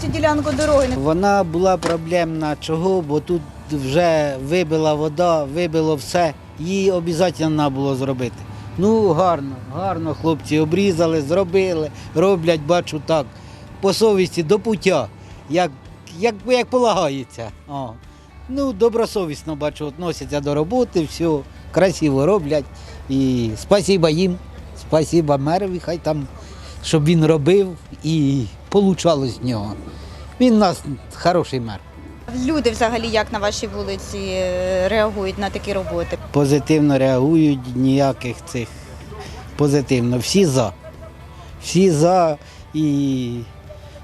цю ділянку дороги. Вона була проблемна. Чого? Бо тут вже вибила вода, вибило все. Її обов'язково було зробити. Ну, гарно, гарно хлопці обрізали, зробили, роблять, бачу так. По совісті до пуття, як, як, як полагається. О. Ну, добросовісно бачу, відносяться до роботи, все красиво роблять. І спасіба їм, спасіба мерові, хай там, щоб він робив і получалось з нього. Він у нас хороший мер. Люди взагалі як на вашій вулиці е, реагують на такі роботи? Позитивно реагують, ніяких цих позитивно. Всі за. Всі за і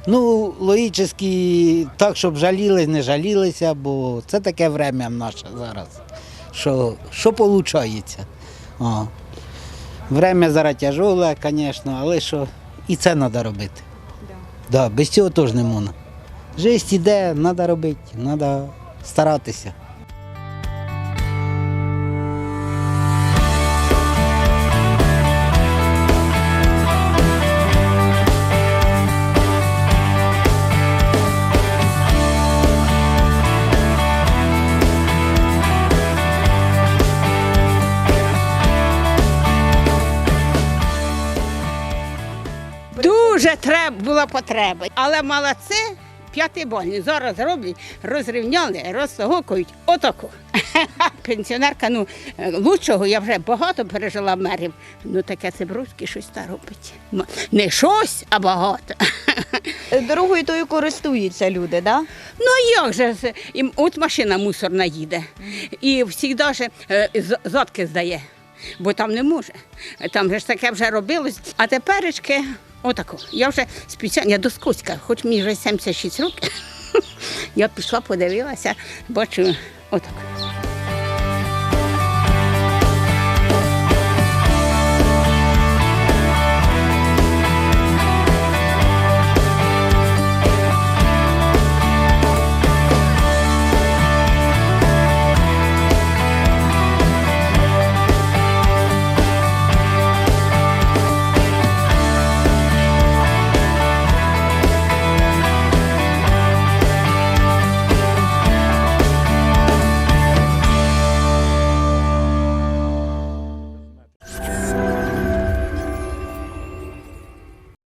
ну, логічно, так, щоб жалілись, не жалілися, бо це таке время наше зараз. Що, що виходить? О. Время зараз тяжеле, звісно, але що і це треба робити. Да, без цього теж не можна. Життя йде, треба робити, треба старатися. Дуже треба була потреба. Але молодці, п'ятий больний. Зараз роблять, розрівняли, розтогокують. Отаку. Пенсіонерка, ну, лучшого я вже багато пережила мерів. Ну таке Цибровський щось та робить. Не щось, а багато. Дорогою тою користуються люди, да? Ну як же. І от машина мусорна їде. І завжди ж е, задки здає, бо там не може. Там же ж таке вже робилось. А теперечки, отако. Я вже спеціально, я доскоська, хоч мені вже 76 років. Я пішла, подивилася, бачу, отак.